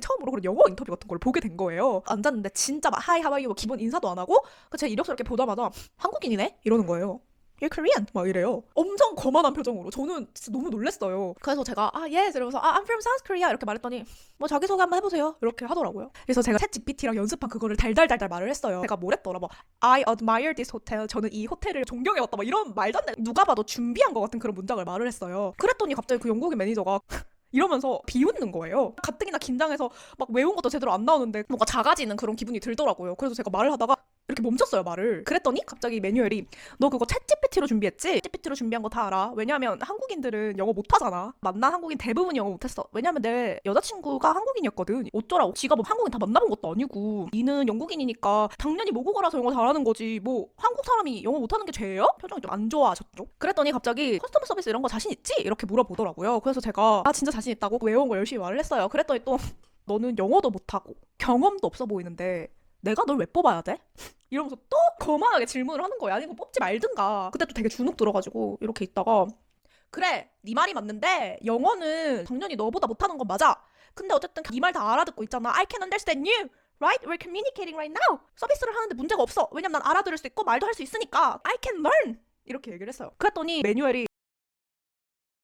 처음으로 그런 영어 인터뷰 같은 걸 보게 된 거예요. 앉았는데 진짜 막 하이 하와이유 뭐 기본 인사도 안 하고 그 제가 이력서 이렇게 보자마자 한국인이네 이러는 거예요. You're Korean 막 이래요. 엄청 거만한 표정으로 저는 진짜 너무 놀랐어요. 그래서 제가 아 yes 이러면서 아 I'm from South Korea 이렇게 말했더니 뭐 자기 소개 한번 해보세요 이렇게 하더라고요. 그래서 제가 챗 GPT랑 연습한 그거를 달달달달 말을 했어요. 제가 뭘 했더라 막 I admire this hotel 저는 이 호텔을 존경해왔다 막 이런 말도 안 되는 누가 봐도 준비한 것 같은 그런 문장을 말을 했어요. 그랬더니 갑자기 그 영국인 매니저가 이러면서 비웃는 거예요. 가뜩이나 긴장해서 막 외운 것도 제대로 안 나오는데 뭔가 작아지는 그런 기분이 들더라고요. 그래서 제가 말을 하다가 이렇게 멈췄어요 말을. 그랬더니 갑자기 매뉴얼이 너 그거 챗 GPT로 준비했지? GPT로 준비한 거 다 알아. 왜냐하면 한국인들은 영어 못하잖아. 만난 한국인 대부분 영어 못했어. 왜냐면 내 여자친구가 한국인이었거든. 어쩌라고? 지가 뭐 한국인 다 만나본 것도 아니고. 니는 영국인이니까 당연히 모국어라서 영어 잘하는 거지. 뭐 한국 사람이 영어 못하는 게 죄예요? 표정이 좀 안 좋아하셨죠. 그랬더니 갑자기 커스터머 서비스 이런 거 자신 있지? 이렇게 물어보더라고요. 그래서 제가 아 진짜 자신 있다고 외운 거 열심히 말을 했어요. 그랬더니 또 너는 영어도 못하고 경험도 없어 보이는데 내가 널 왜 뽑아야 돼? 이러면서 또 거만하게 질문을 하는 거야. 아니, 이거 뽑지 말든가. 그때 또 되게 주눅 들어가지고 이렇게 있다가 그래, 네 말이 맞는데 영어는 당연히 너보다 못하는 건 맞아. 근데 어쨌든 네말다 알아듣고 있잖아. I can understand you. Right? We're communicating right now. 서비스를 하는데 문제가 없어. 왜냐면 난 알아들을 수 있고 말도 할 수 있으니까. I can learn. 이렇게 얘기를 했어요. 그랬더니 매뉴얼이